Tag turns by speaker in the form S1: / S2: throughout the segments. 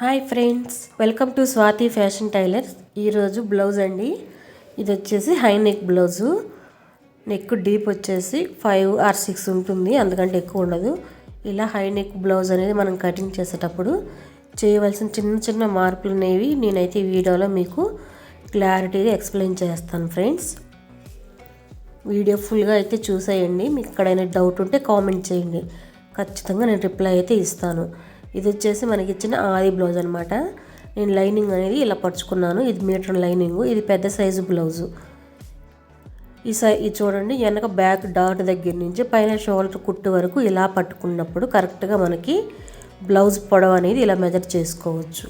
S1: Hi friends welcome to Swathi fashion tailors. ఈరోజు blouse అండి. ఇది వచ్చేసి high neck blouse. Neck deep వచ్చేసి ఫైవ్ ఆర్ సిక్స్ ఉంటుంది అందుకంటే ఎక్కువ ఉండదు. ఇలా హై నెక్ బ్లౌజ్ అనేది మనం కటింగ్ చేసేటప్పుడు చేయవలసిన చిన్న చిన్న మార్పులు అనేవి నేనైతే వీడియోలో మీకు క్లారిటీగా ఎక్స్ప్లెయిన్ చేస్తాను ఫ్రెండ్స్. వీడియో ఫుల్గా అయితే చూసేయండి. మీకు ఎక్కడైనా డౌట్ ఉంటే కామెంట్ చేయండి. ఖచ్చితంగా నేను రిప్లై అయితే ఇస్తాను. ఇది వచ్చేసి మనకి ఇచ్చిన ఆది బ్లౌజ్ అనమాట నేను లైనింగ్ అనేది ఇలా పరుచుకున్నాను. ఇది మీటర్ లైనింగ్. ఇది పెద్ద సైజు బ్లౌజు. ఈ సై ఇది చూడండి వెనక బ్యాక్ డాట్ దగ్గర నుంచి పైన షోల్డర్ కుట్టు వరకు ఇలా పట్టుకున్నప్పుడు కరెక్ట్గా మనకి బ్లౌజ్ పొడవు అనేది ఇలా మెజర్ చేసుకోవచ్చు.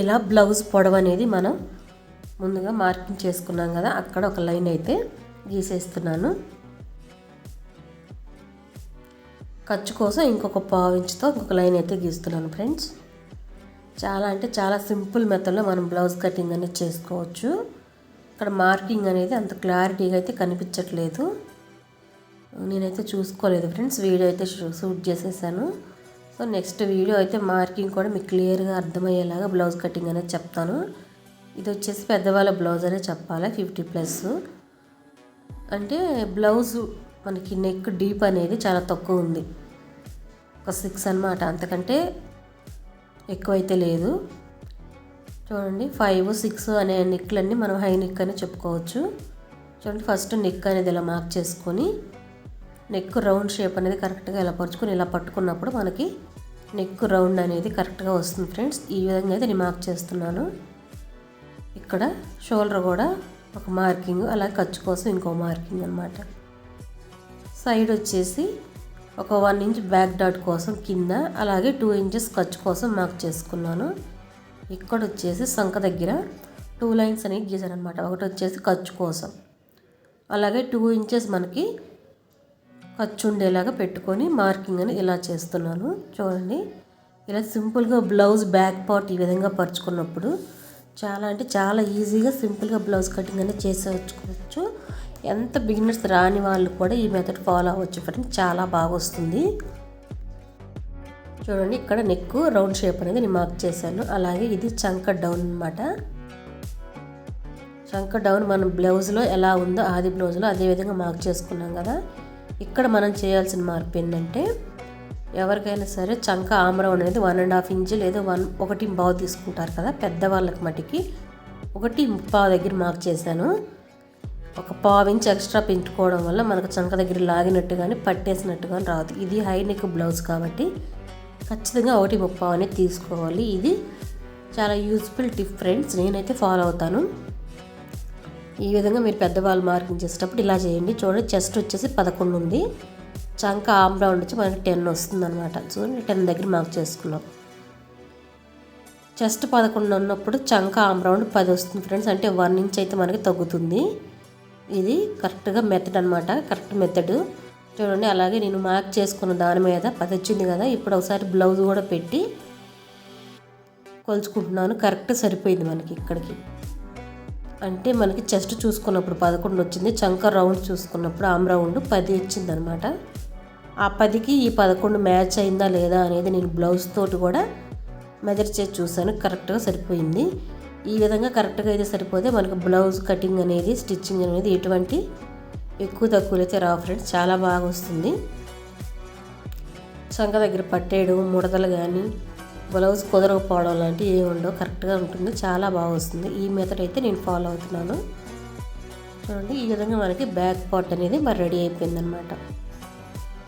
S1: ఇలా బ్లౌజ్ పొడవు అనేది మనం ముందుగా మార్కింగ్ చేసుకున్నాం కదా అక్కడ ఒక లైన్ అయితే గీసేస్తున్నాను. ఖర్చు కోసం ఇంకొక పావు ఇంచుతో ఇంకొక లైన్ అయితే గీస్తున్నాను ఫ్రెండ్స్. చాలా అంటే చాలా సింపుల్ మెథడ్లో మనం బ్లౌజ్ కటింగ్ అనేది చేసుకోవచ్చు. ఇక్కడ మార్కింగ్ అనేది అంత క్లారిటీగా అయితే కనిపించట్లేదు. నేనైతే చూసుకోలేదు ఫ్రెండ్స్ వీడియో అయితే షూట్ చేసేసాను. సో నెక్స్ట్ వీడియో అయితే మార్కింగ్ కూడా మీకు క్లియర్గా అర్థమయ్యేలాగా బ్లౌజ్ కటింగ్ అనేది చెప్తాను. ఇది వచ్చేసి పెద్దవాళ్ళ బ్లౌజ్ అనే చెప్పాలి ఫిఫ్టీ ప్లస్. అంటే బ్లౌజు మనకి నెక్ డీప్ అనేది చాలా తక్కువ ఉంది. ఒక సిక్స్ అనమాట అంతకంటే ఎక్కువైతే లేదు. చూడండి ఫైవ్ సిక్స్ అనే నెక్లన్నీ మనం హై నెక్ అని చెప్పుకోవచ్చు. చూడండి ఫస్ట్ నెక్ అనేది ఇలా మార్క్ చేసుకొని నెక్ రౌండ్ షేప్ అనేది కరెక్ట్గా ఇలా పరుచుకొని ఇలా పట్టుకున్నప్పుడు మనకి నెక్ రౌండ్ అనేది కరెక్ట్గా వస్తుంది ఫ్రెండ్స్ ఈ విధంగా అయితే నేను మార్క్ చేస్తున్నాను. ఇక్కడ షోల్డర్ కూడా ఒక మార్కింగ్ అలాగే ఖర్చు కోసం ఇంకో మార్కింగ్ అనమాట సైడ్ వచ్చేసి ఒక వన్ ఇంచ్ బ్యాక్ డాట్ కోసం కింద అలాగే టూ ఇంచెస్ ఖర్చు కోసం మార్క్ చేసుకున్నాను. ఇక్కడ వచ్చేసి సంఖ దగ్గర టూ లైన్స్ అనేవి గీసానమాట అనమాట ఒకటి వచ్చేసి ఖర్చు కోసం. అలాగే టూ ఇంచెస్ మనకి ఖర్చు ఉండేలాగా పెట్టుకొని మార్కింగ్ అని ఇలా చేస్తున్నాను. చూడండి. ఇలా సింపుల్గా బ్లౌజ్ బ్యాక్ పార్ట్ ఈ విధంగా పరుచుకున్నప్పుడు చాలా అంటే చాలా ఈజీగా సింపుల్గా బ్లౌజ్ కటింగ్ అనేది చేసేవచ్చు ఎంత బిగినర్స్ రాని వాళ్ళు కూడా ఈ మెథడ్ ఫాలో అవ్వచ్చు. ఫ్రెండ్స్ చాలా బాగా వస్తుంది. చూడండి ఇక్కడ నెక్ రౌండ్ షేప్ అనేది నేను మార్క్ చేశాను. అలాగే ఇది చంక డౌన్ అనమాట చంక డౌన్ మనం బ్లౌజ్లో ఎలా ఉందో ఆది బ్లౌజ్లో అదే విధంగా మార్క్ చేసుకున్నాం కదా. ఇక్కడ మనం చేయాల్సిన మార్పు ఏంటంటే ఎవరికైనా సరే చంక ఆమ్రం అనేది వన్ అండ్ హాఫ్ ఇంచ్ లేదా వన్ ఒకటి బావు తీసుకుంటారు కదా పెద్దవాళ్ళకి మటుకి. ఒకటి పావు దగ్గర మార్క్ చేశాను. ఒక పావు ఎక్స్ట్రా పెంచుకోవడం వల్ల మనకు చంక దగ్గర లాగినట్టు కానీ పట్టేసినట్టు కానీ రాదు. ఇది హై నెక్ బ్లౌజ్ కాబట్టి ఖచ్చితంగా ఒకటి ముప్పావు అనేది తీసుకోవాలి. ఇది చాలా యూస్ఫుల్ టిప్ ఫ్రెండ్స్ నేనైతే ఫాలో అవుతాను. ఈ విధంగా మీరు పెద్దవాళ్ళు మార్కింగ్ చేసేటప్పుడు ఇలా చేయండి. చూడండి చెస్ట్ వచ్చేసి పదకొండు ఉంది. చంక ఆమ్ రౌండ్ వచ్చి మనకి టెన్ వస్తుంది అనమాట చూడండి టెన్ దగ్గర మార్క్ చేసుకున్నాం. చెస్ట్ పదకొండు ఉన్నప్పుడు చంక ఆమ్ రౌండ్ పది వస్తుంది ఫ్రెండ్స్. అంటే వన్ ఇంచ్ అయితే మనకి తగ్గుతుంది. ఇది కరెక్ట్గా మెథడ్ అనమాట కరెక్ట్ మెథడ్. చూడండి అలాగే నేను మార్క్ చేసుకున్న దాని మీద పది వచ్చింది కదా ఇప్పుడు ఒకసారి బ్లౌజ్ కూడా పెట్టి కొలుచుకుంటున్నాను. కరెక్ట్ సరిపోయింది మనకి ఇక్కడికి. అంటే మనకి చెస్ట్ చూసుకున్నప్పుడు పదకొండు వచ్చింది చంక రౌండ్ చూసుకున్నప్పుడు ఆమ్ రౌండ్ పది వచ్చింది అనమాట ఆ పదికి ఈ పదకొండు మ్యాచ్ అయిందా లేదా అనేది నేను బ్లౌజ్ తోటి కూడా మెజర్ చేసి చూశాను కరెక్ట్గా సరిపోయింది. ఈ విధంగా కరెక్ట్గా అయితే సరిపోతే మనకు బ్లౌజ్ కటింగ్ అనేది స్టిచ్చింగ్ అనేది ఎటువంటి ఎక్కువ తక్కువలు అయితే రావు ఫ్రెండ్స్. చాలా బాగా వస్తుంది. చంక దగ్గర పట్టేయడం ముడతలు కానీ బ్లౌజ్ కుదరకపోవడం లాంటివి ఏమి ఉండవు. కరెక్ట్గా ఉంటుంది. చాలా బాగా వస్తుంది. ఈ మెథడ్ అయితే నేను ఫాలో అవుతున్నాను. చూడండి ఈ విధంగా మనకి బ్యాక్ పార్ట్ అనేది మరి రెడీ అయిపోయింది అనమాట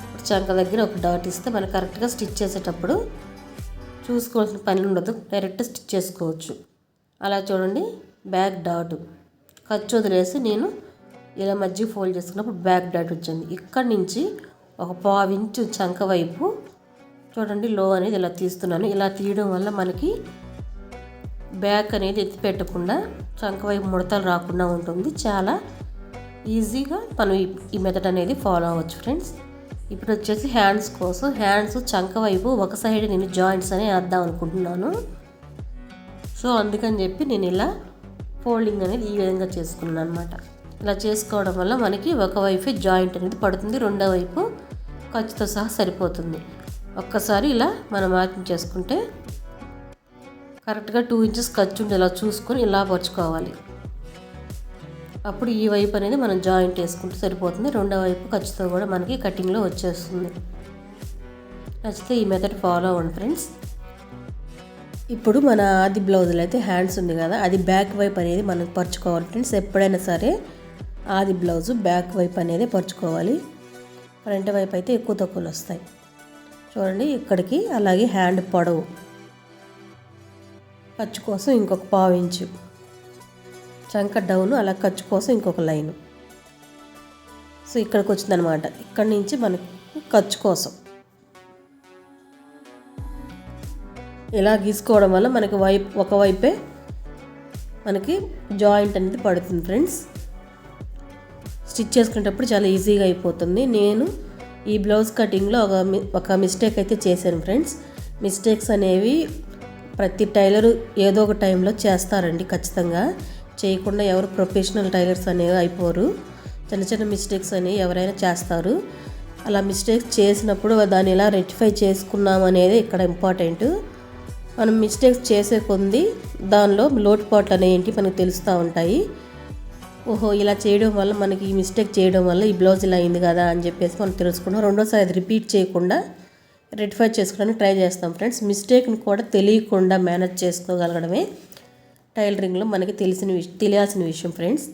S1: ఇప్పుడు చంక దగ్గర ఒక డాట్ ఇస్తే మనకి కరెక్ట్గా స్టిచ్ చేసేటప్పుడు చూసుకోవాల్సిన పని ఉండదు. డైరెక్ట్ స్టిచ్ చేసుకోవచ్చు. అలా చూడండి బ్యాక్ డాట్ ఖర్చు వదిలేసి నేను ఇలా మధ్య ఫోల్డ్ చేసుకున్నప్పుడు బ్యాక్ డాట్ వచ్చింది. ఇక్కడి నుంచి ఒక పావు ఇంచు చంక వైపు చూడండి లో అనేది ఇలా తీస్తున్నాను. ఇలా తీయడం వల్ల మనకి బ్యాక్ అనేది ఎత్తి పెట్టకుండా చంక వైపు ముడతలు రాకుండా ఉంటుంది. చాలా ఈజీగా మనం ఈ మెథడ్ అనేది ఫాలో అవ్వచ్చు ఫ్రెండ్స్ ఇప్పుడు వచ్చేసి హ్యాండ్స్ కోసం హ్యాండ్స్ చంక వైపు ఒక సైడ్ నేను జాయింట్స్ అని వేద్దాం అనుకుంటున్నాను. సో అందుకని చెప్పి నేను ఇలా ఫోల్డింగ్ అనేది ఈ విధంగా చేసుకున్నాను అనమాట ఇలా చేసుకోవడం వల్ల మనకి ఒకవైపు జాయింట్ అనేది పడుతుంది రెండో వైపు ఖర్చుతో సహా సరిపోతుంది. ఒక్కసారి ఇలా మనం మార్కింగ్ చేసుకుంటే కరెక్ట్గా టూ ఇంచెస్ ఖర్చు ఉండేలా చూసుకొని ఇలా పరుచుకోవాలి. అప్పుడు ఈ వైపు అనేది మనం జాయింట్ వేసుకుంటే సరిపోతుంది రెండో వైపు ఖర్చుతో కూడా మనకి కటింగ్లో వచ్చేస్తుంది. నచ్చితే ఈ మెథడ్ ఫాలో అవ్వండి ఫ్రెండ్స్. ఇప్పుడు మన ఆది బ్లౌజులు అయితే హ్యాండ్స్ ఉంది కదా అది బ్యాక్ వైపు అనేది మనం పరుచుకోవాలి ఫ్రెండ్స్. ఎప్పుడైనా సరే ఆది బ్లౌజు బ్యాక్ వైపు అనేది పరుచుకోవాలి. ఫ్రంట్ వైపు అయితే ఎక్కువ తక్కువలు వస్తాయి. చూడండి ఇక్కడికి అలాగే హ్యాండ్ పొడవు. ఖర్చు కోసం ఇంకొక పావు ఇంచు. చంక డౌన్ అలా ఖర్చు కోసం ఇంకొక లైను. సో ఇక్కడికి వచ్చిందనమాట. ఇక్కడి నుంచి మనకి ఖర్చు కోసం. ఇలా గీసుకోవడం వల్ల మనకి వైపు ఒకవైపే మనకి జాయింట్ అనేది పడుతుంది ఫ్రెండ్స్. స్టిచ్ చేసుకునేటప్పుడు చాలా ఈజీగా అయిపోతుంది. నేను ఈ బ్లౌజ్ కటింగ్లో ఒక ఒక మిస్టేక్ అయితే చేశాను ఫ్రెండ్స్. మిస్టేక్స్ అనేవి ప్రతి టైలరు ఏదో ఒక టైంలో చేస్తారండి ఖచ్చితంగా. చేయకుండా ఎవరు ప్రొఫెషనల్ టైలర్స్ అనేవి అయిపోరు. చిన్న చిన్న మిస్టేక్స్ అనేవి ఎవరైనా చేస్తారు. అలా మిస్టేక్స్ చేసినప్పుడు దాన్ని ఎలా రెక్టిఫై చేసుకున్నాం అనేది ఇక్కడ ఇంపార్టెంట్. మనం మిస్టేక్స్ చేసే కొంది దానిలో లోటుపాట్లు అనేవి మనకు తెలుస్తూ ఉంటాయి. ఓహో ఇలా చేయడం వల్ల మనకి ఈ మిస్టేక్ చేయడం వల్ల ఈ బ్లౌజ్ ఇలా అయింది కదా అని చెప్పేసి మనం తెలుసుకున్నాం రెండోసారి అది రిపీట్ చేయకుండా రెక్టిఫై చేసుకోవడానికి ట్రై చేస్తాం ఫ్రెండ్స్ మిస్టేక్ని కూడా తెలియకుండా మేనేజ్ చేసుకోగలగడమే టైలరింగ్లో మనకి తెలిసిన విషయం తెలియాల్సిన విషయం ఫ్రెండ్స్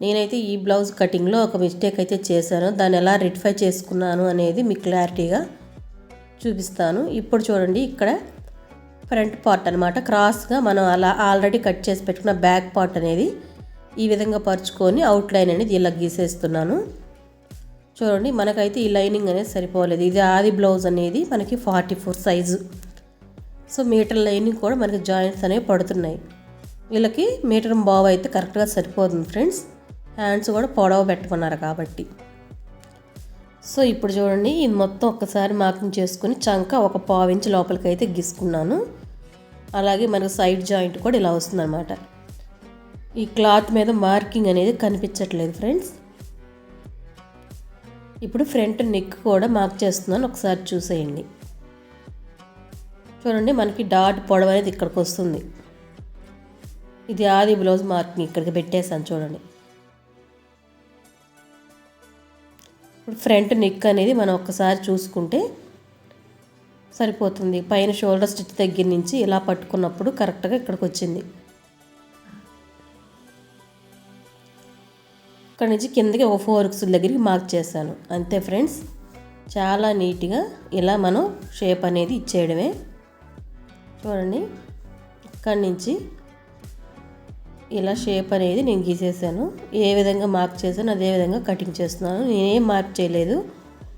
S1: నేనైతే ఈ బ్లౌజ్ కటింగ్లో ఒక మిస్టేక్ అయితే చేశాను. దాన్ని ఎలా రెక్టిఫై చేసుకున్నాను అనేది మీకు క్లారిటీగా చూపిస్తాను. ఇప్పుడు చూడండి ఇక్కడ ఫ్రంట్ పార్ట్ అనమాట క్రాస్గా మనం అలా ఆల్రెడీ కట్ చేసి పెట్టుకున్న బ్యాక్ పార్ట్ అనేది ఈ విధంగా పరుచుకొని అవుట్లైన్ అనేది ఇలా గీసేస్తున్నాను. చూడండి మనకైతే ఈ లైనింగ్ అనేది సరిపోలేదు. ఇది ఆది బ్లౌజ్ అనేది మనకి forty four size. So metre lining కూడా మనకి జాయింట్స్ అనేవి పడుతున్నాయి. వీళ్ళకి మీటర్ బావ్ అయితే కరెక్ట్గా సరిపోతుంది ఫ్రెండ్స్. హ్యాండ్స్ కూడా పొడవ పెట్టమన్నారు కాబట్టి. సో ఇప్పుడు చూడండి ఇది మొత్తం ఒక్కసారి మార్కింగ్ చేసుకుని చంక ఒక పావు లోపలికి అయితే గీసుకున్నాను. అలాగే మనకు సైడ్ జాయింట్ కూడా ఇలా వస్తుందన్నమాట. ఈ క్లాత్ మీద మార్కింగ్ అనేది కనిపించట్లేదు ఫ్రెండ్స్. ఇప్పుడు ఫ్రంట్ నెక్ కూడా మార్క్ చేస్తున్నాను ఒకసారి చూసేయండి. చూడండి మనకి డాట్ పొడవు అనేది ఇక్కడికి వస్తుంది. ఇది ఆది బ్లౌజ్ మార్కింగ్ ఇక్కడికి పెట్టేసాను చూడండి. ఇప్పుడు ఫ్రంట్ నెక్ అనేది మనం ఒక్కసారి చూసుకుంటే సరిపోతుంది. పైన షోల్డర్ స్టిచ్ దగ్గర నుంచి ఇలా పట్టుకున్నప్పుడు కరెక్ట్గా ఇక్కడికి వచ్చింది. ఇక్కడ నుంచి కిందకి ఒక ఫోర్ దగ్గరికి మార్క్ చేశాను. అంతే ఫ్రెండ్స్ చాలా నీట్గా ఇలా మనం షేప్ అనేది ఇచ్చేయడమే. చూడండి ఇక్కడి నుంచి ఇలా షేప్ అనేది నేను గీసేసాను. ఏ విధంగా మార్క్ చేశాను అదే విధంగా కటింగ్ చేస్తున్నాను. నేనేం మార్క్ చేయలేదు.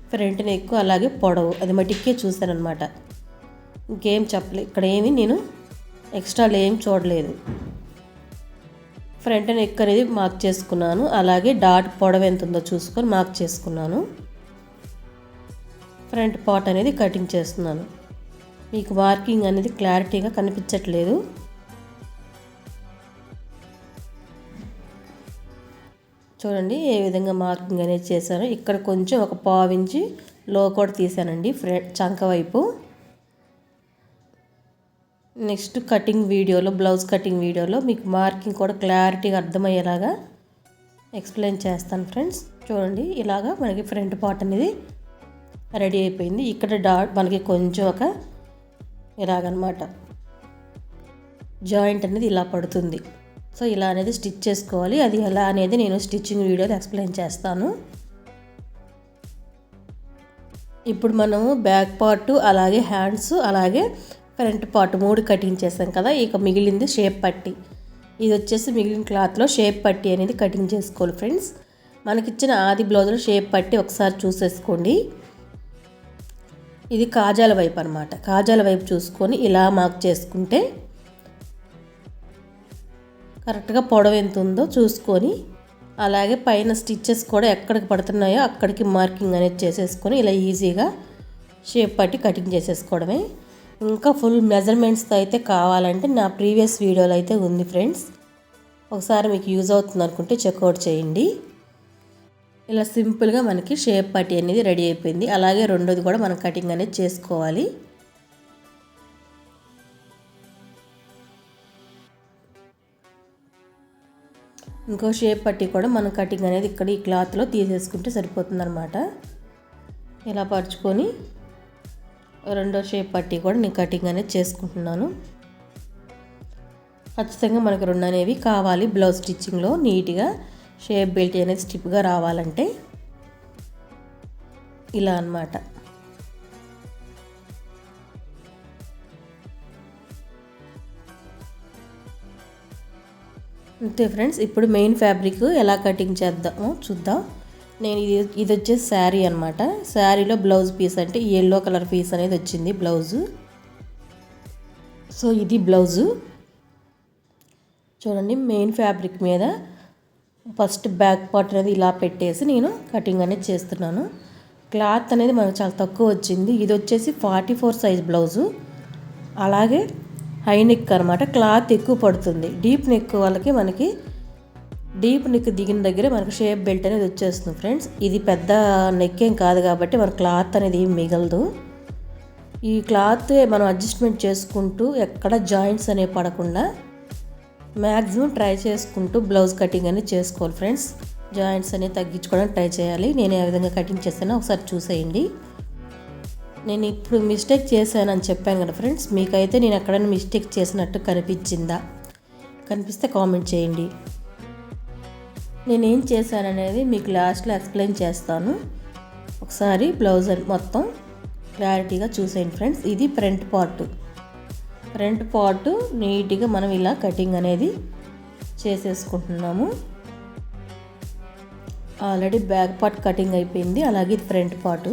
S1: ఫ్రంట్ నెక్ అలాగే పొడవు. అది మటుకే చూశాను అనమాట ఇంకేం చెప్పలేదు ఇక్కడ ఏమి నేను ఎక్స్ట్రాలు ఏం చూడలేదు. ఫ్రంట్ నెక్ అనేది మార్క్ చేసుకున్నాను. అలాగే డాట్ పొడవు ఎంత ఉందో చూసుకొని మార్క్ చేసుకున్నాను. ఫ్రంట్ పార్ట్ అనేది కటింగ్ చేస్తున్నాను. మీకు మార్కింగ్ అనేది క్లారిటీగా కనిపించట్లేదు. చూడండి ఏ విధంగా మార్కింగ్ అనేది చేశాను ఇక్కడ కొంచెం ఒక పావించి లో కూడా తీసానండి ఫ్రంట్ చంక వైపు. నెక్స్ట్ కటింగ్ వీడియోలో బ్లౌజ్ కటింగ్ వీడియోలో మీకు మార్కింగ్ కూడా క్లారిటీగా అర్థమయ్యేలాగా ఎక్స్ప్లెయిన్ చేస్తాను ఫ్రెండ్స్. చూడండి ఇలాగా మనకి ఫ్రంట్ పార్ట్ అనేది రెడీ అయిపోయింది. ఇక్కడ డాట్ మనకి కొంచెం ఒక ఇలాగనమాట జాయింట్ అనేది ఇలా పడుతుంది. సో ఇలా అనేది స్టిచ్ చేసుకోవాలి. అది ఎలా అనేది నేను స్టిచ్చింగ్ వీడియోలో ఎక్స్ప్లెయిన్ చేస్తాను. ఇప్పుడు మనము బ్యాక్ పార్ట్ అలాగే హ్యాండ్స్ అలాగే ఫ్రంట్ పార్ట్ మూడు కటింగ్ చేసాం కదా ఇక మిగిలింది షేప్ పట్టి. ఇది వచ్చేసి మిగిలిన క్లాత్లో షేప్ పట్టి అనేది కటింగ్ చేసుకోవాలి ఫ్రెండ్స్. మనకిచ్చిన ఆది బ్లౌజ్లో షేప్ పట్టి ఒకసారి చూసేసుకోండి. ఇది కాజాల వైపు అనమాట కాజాల వైపు చూసుకొని ఇలా మార్క్ చేసుకుంటే కరెక్ట్గా పొడవు ఎంత ఉందో చూసుకొని అలాగే పైన స్టిచ్చెస్ కూడా ఎక్కడికి పడుతున్నాయో అక్కడికి మార్కింగ్ అనేది చేసేసుకొని ఇలా ఈజీగా షేప్ పట్టి కటింగ్ చేసేసుకోవడమే. ఇంకా ఫుల్ మెజర్మెంట్స్తో అయితే కావాలంటే నా ప్రీవియస్ వీడియోలో అయితే ఉంది ఫ్రెండ్స్. ఒకసారి మీకు యూజ్ అవుతుంది అనుకుంటే చెక్అవుట్ చేయండి. ఇలా సింపుల్గా మనకి షేప్ పట్టి అనేది రెడీ అయిపోయింది. అలాగే రెండోది కూడా మనం కటింగ్ అనేది చేసుకోవాలి. ఇంకో షేప్ పట్టి కూడా మనం కటింగ్ అనేది ఇక్కడ ఈ క్లాత్లో తీసేసుకుంటే సరిపోతుంది అనమాట ఇలా పరుచుకొని రెండో షేప్ పట్టి కూడా నేను కటింగ్ అనేది చేసుకుంటున్నాను. ఖచ్చితంగా మనకు రెండు అనేవి కావాలి. బ్లౌజ్ స్టిచ్చింగ్లో నీట్గా షేప్ బెల్ట్ అనేది స్టిప్గా రావాలంటే ఇలా అన్నమాట. అంతే ఫ్రెండ్స్ ఇప్పుడు మెయిన్ ఫ్యాబ్రిక్ ఎలా కటింగ్ చేద్దామో చూద్దాం. నేను ఇది ఇది వచ్చేసి శారీ అనమాట శారీలో బ్లౌజ్ పీస్ అంటే ఎల్లో కలర్ పీస్ అనేది వచ్చింది బ్లౌజు. సో ఇది బ్లౌజు. చూడండి మెయిన్ ఫ్యాబ్రిక్ మీద ఫస్ట్ బ్యాక్ పార్ట్ అనేది ఇలా పెట్టేసి నేను కటింగ్ అనేది చేస్తున్నాను. క్లాత్ అనేది మనకు చాలా తక్కువ వచ్చింది. ఇది వచ్చేసి ఫార్టీ ఫోర్ సైజ్ బ్లౌజు. అలాగే హై నెక్ అనమాట క్లాత్ ఎక్కువ పడుతుంది. డీప్ నెక్ వాళ్ళకి మనకి డీప్ నెక్ దిగిన దగ్గరే మనకు షేప్ బెల్ట్ అనేది వచ్చేస్తుంది ఫ్రెండ్స్. ఇది పెద్ద నెక్ ఏం కాదు కాబట్టి మన క్లాత్ అనేది ఏం మిగలదు. ఈ క్లాత్ మనం అడ్జస్ట్మెంట్ చేసుకుంటూ ఎక్కడ జాయింట్స్ అనేవి పడకుండా మ్యాక్సిమం ట్రై చేసుకుంటూ బ్లౌజ్ కటింగ్ అనేది చేసుకోవాలి ఫ్రెండ్స్. జాయింట్స్ అనేవి తగ్గించుకోవడానికి ట్రై చేయాలి. నేను ఏ విధంగా కటింగ్ చేస్తానో ఒకసారి చూసేయండి. నేను ఇప్పుడు మిస్టేక్ చేశానని చెప్పాను కదా ఫ్రెండ్స్ మీకైతే నేను ఎక్కడైనా మిస్టేక్ చేసినట్టు కనిపించిందా? కనిపిస్తే కామెంట్ చేయండి. నేనేం చేశాననేది మీకు లాస్ట్లో ఎక్స్ప్లెయిన్ చేస్తాను. ఒకసారి బ్లౌజ్ మొత్తం క్లారిటీగా చూసేయండి ఫ్రెండ్స్ ఇది ఫ్రంట్ పార్ట్ ఫ్రంట్ పార్ట్ నీట్గా మనం ఇలా కటింగ్ అనేది చేసేసుకుంటున్నాము. ఆల్రెడీ బ్యాక్ పార్ట్ కటింగ్ అయిపోయింది. అలాగే ఇది ఫ్రంట్ పార్ట్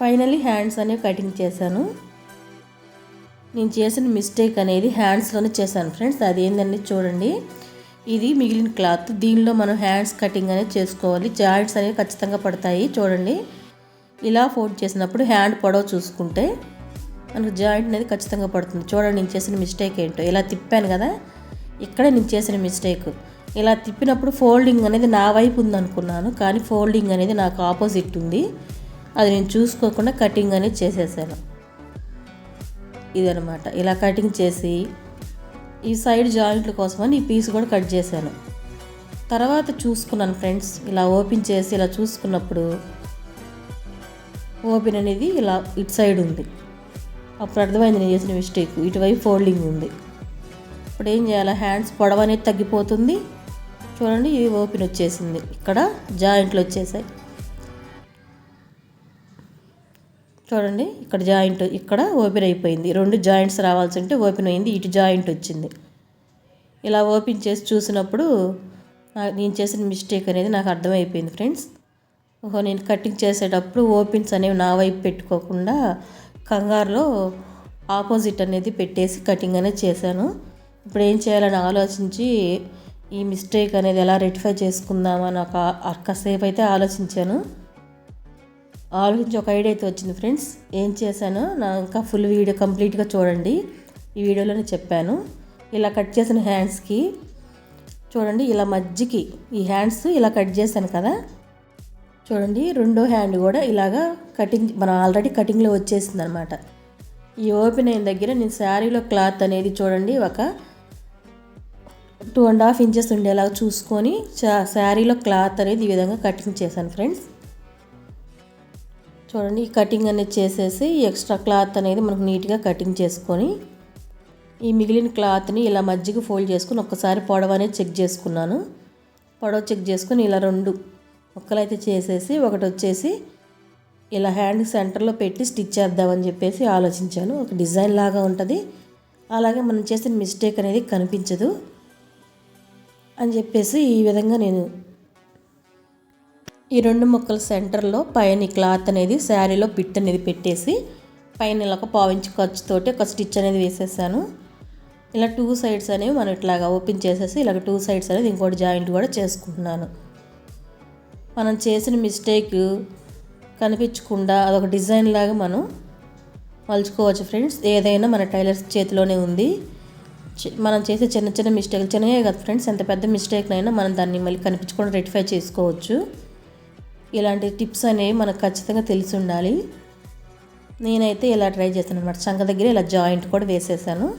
S1: ఫైనలీ హ్యాండ్స్ అనేవి కటింగ్ చేశాను. నేను చేసిన మిస్టేక్ అనేది హ్యాండ్స్లోనే చేశాను ఫ్రెండ్స్. అది ఏంటంటే చూడండి. ఇది మిగిలిన క్లాత్. దీనిలో మనం హ్యాండ్స్ కటింగ్ అనేది చేసుకోవాలి. జాయింట్స్ అనేవి ఖచ్చితంగా పడతాయి. చూడండి. ఇలా ఫోల్డ్ చేసినప్పుడు హ్యాండ్ పొడవు చూసుకుంటే మనకు జాయింట్ అనేది ఖచ్చితంగా పడుతుంది. చూడండి నేను చేసిన మిస్టేక్ ఏంటో. ఇలా తిప్పాను కదా. ఇక్కడే నేను చేసిన మిస్టేక్. ఇలా తిప్పినప్పుడు ఫోల్డింగ్ అనేది నా వైపు ఉందనుకున్నాను. కానీ ఫోల్డింగ్ అనేది నాకు ఆపోజిట్ ఉంది. అది నేను చూసుకోకుండా కటింగ్ అనేది చేసేసాను. ఇదనమాట ఇలా కటింగ్ చేసి ఈ సైడ్ జాయింట్ల కోసమని ఈ పీస్ కూడా కట్ చేశాను. తర్వాత చూసుకున్నాను ఫ్రెండ్స్ ఇలా ఓపెన్ చేసి ఇలా చూసుకున్నప్పుడు ఓపెన్ అనేది ఇలా ఇటు సైడ్ ఉంది. అప్పుడు అర్థమైంది నేను చేసిన మిస్టేక్ ఇటువైపు ఫోల్డింగ్ ఉంది. ఇప్పుడు ఏం చేయాలి? హ్యాండ్స్ పొడవ అనేది తగ్గిపోతుంది. చూడండి ఇది ఓపెన్ వచ్చేసింది. ఇక్కడ జాయింట్లు వచ్చేసాయి. చూడండి ఇక్కడ జాయింట్ ఇక్కడ ఓపెన్ అయిపోయింది. రెండు జాయింట్స్ రావాల్సి ఉంటే ఓపెన్ అయింది ఇటు జాయింట్ వచ్చింది. ఇలా ఓపెన్ చేసి చూసినప్పుడు నేను చేసిన మిస్టేక్ అనేది నాకు అర్థమైపోయింది ఫ్రెండ్స్. ఓహో నేను కటింగ్ చేసేటప్పుడు ఓపెన్స్ అనేవి నా వైపు పెట్టుకోకుండా కంగారులో ఆపోజిట్ అనేది పెట్టేసి కటింగ్ అనేది చేశాను. ఇప్పుడు ఏం చేయాలని ఆలోచించి ఈ మిస్టేక్ అనేది ఎలా రెక్టిఫై చేసుకుందామని ఒక అక్కసేపు అయితే ఆలోచించాను. ఆలోచించి ఒక ఐడియా అయితే వచ్చింది ఫ్రెండ్స్. ఏం చేశానో నా ఇంకా ఫుల్ వీడియో కంప్లీట్గా చూడండి. ఈ వీడియోలోనే చెప్పాను. ఇలా కట్ చేసిన హ్యాండ్స్కి చూడండి ఇలా మధ్యకి ఈ హ్యాండ్స్ ఇలా కట్ చేశాను కదా. చూడండి రెండో హ్యాండ్ కూడా ఇలాగా కటింగ్ మనం ఆల్రెడీ కటింగ్లో వచ్చేసింది అనమాట ఈ ఓపెన్ అయిన దగ్గర నేను శారీలో క్లాత్ అనేది చూడండి ఒక టూ అండ్ హాఫ్ ఇంచెస్ ఉండేలాగా చూసుకొని శారీలో క్లాత్ అనేది ఈ విధంగా కటింగ్ చేశాను ఫ్రెండ్స్. చూడండి. ఈ కటింగ్ అనేది చేసేసి ఎక్స్ట్రా క్లాత్ అనేది మనకు నీట్గా కటింగ్ చేసుకొని ఈ మిగిలిన క్లాత్ని ఇలా మజ్జిగ ఫోల్డ్ చేసుకుని ఒక్కసారి పొడవ అనేది చెక్ చేసుకున్నాను. పొడవ చెక్ చేసుకుని ఇలా రెండు ముక్కలు అయితే చేసేసి ఒకటి వచ్చేసి ఇలా హ్యాండ్ సెంటర్లో పెట్టి స్టిచ్ చేద్దామని చెప్పేసి ఆలోచించాను. ఒక డిజైన్ లాగా ఉంటుంది. అలాగే మనం చేసిన మిస్టేక్ అనేది కనిపించదు అని చెప్పేసి ఈ విధంగా నేను ఈ రెండు ముక్కల సెంటర్లో పైన క్లాత్ అనేది శారీలో పిట్ అనేది పెట్టేసి పైన ఇలా ఒక పావించి ఖర్చుతోటి ఒక స్టిచ్ అనేది వేసేసాను. ఇలా టూ సైడ్స్ అనేవి మనం ఇట్లాగా ఓపెన్ చేసేసి ఇలాగ టూ సైడ్స్ అనేది ఇంకోటి జాయింట్ కూడా చేసుకుంటున్నాను. మనం చేసిన మిస్టేక్ కనిపించకుండా అదొక డిజైన్ లాగా మనం మలుచుకోవచ్చు ఫ్రెండ్స్. ఏదైనా మన టైలర్స్ చేతిలోనే ఉంది. మనం చేసే చిన్న చిన్న మిస్టేక్లు చిన్నవే కదా ఫ్రెండ్స్. ఎంత పెద్ద మిస్టేక్నైనా మనం దాన్ని మళ్ళీ కనిపించకుండా రెక్టిఫై చేసుకోవచ్చు. ఇలాంటి టిప్స్ అనేవి మనకు ఖచ్చితంగా తెలిసి ఉండాలి. నేనైతే ఇలా ట్రై చేశాను అనమాట చంక దగ్గర ఇలా జాయింట్ కూడా వేసేసాను.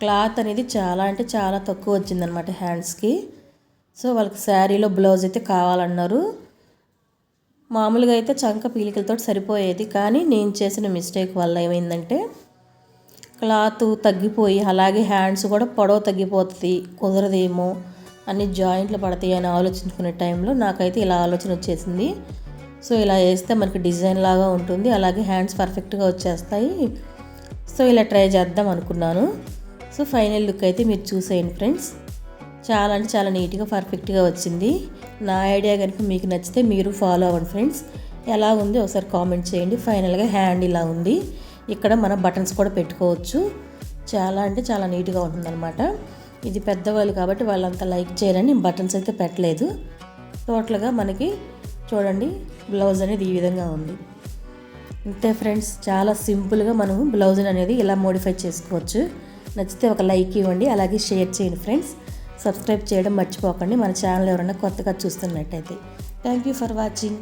S1: క్లాత్ అనేది చాలా అంటే చాలా తక్కువ వచ్చిందనమాట హ్యాండ్స్కి. సో వాళ్ళకి శారీలో బ్లౌజ్ అయితే కావాలన్నారు. మామూలుగా అయితే చంక పీలికలతో సరిపోయేది. కానీ నేను చేసిన మిస్టేక్ వల్ల ఏమైందంటే క్లాత్ తగ్గిపోయి అలాగే హ్యాండ్స్ కూడా పొడవు తగ్గిపోతుంది కుదరదేమో. అన్ని జాయింట్లు పడతాయి అని ఆలోచించుకునే టైంలో నాకైతే ఇలా ఆలోచన వచ్చేసింది. సో ఇలా వేస్తే మనకి డిజైన్ లాగా ఉంటుంది. అలాగే హ్యాండ్స్ పర్ఫెక్ట్గా వచ్చేస్తాయి. సో ఇలా ట్రై చేద్దాం అనుకున్నాను. సో ఫైనల్ లుక్ అయితే మీరు చూసేయండి ఫ్రెండ్స్. చాలా అంటే చాలా నీట్గా పర్ఫెక్ట్గా వచ్చింది. నా ఐడియా కనుక మీకు నచ్చితే మీరు ఫాలో అవ్వండి ఫ్రెండ్స్. ఎలా ఉంది ఒకసారి కామెంట్ చేయండి. ఫైనల్గా హ్యాండ్ ఇలా ఉంది. ఇక్కడ మన బటన్స్ కూడా పెట్టుకోవచ్చు. చాలా అంటే చాలా నీట్గా ఉంటుందన్నమాట. ఇది పెద్దవాళ్ళు కాబట్టి వాళ్ళంతా లైక్ చేయరని బటన్స్ అయితే పెట్టలేదు. టోటల్గా మనకి చూడండి బ్లౌజ్ అనేది ఈ విధంగా ఉంది. అంతే ఫ్రెండ్స్ చాలా సింపుల్గా మనం బ్లౌజ్ అనేది ఇలా మోడిఫై చేసుకోవచ్చు. నచ్చితే ఒక లైక్ ఇవ్వండి అలాగే షేర్ చేయండి ఫ్రెండ్స్. సబ్స్క్రైబ్ చేయడం మర్చిపోకండి మన ఛానల్ ఎవరైనా కొత్తగా చూస్తున్నట్టయితే. Thank you for watching.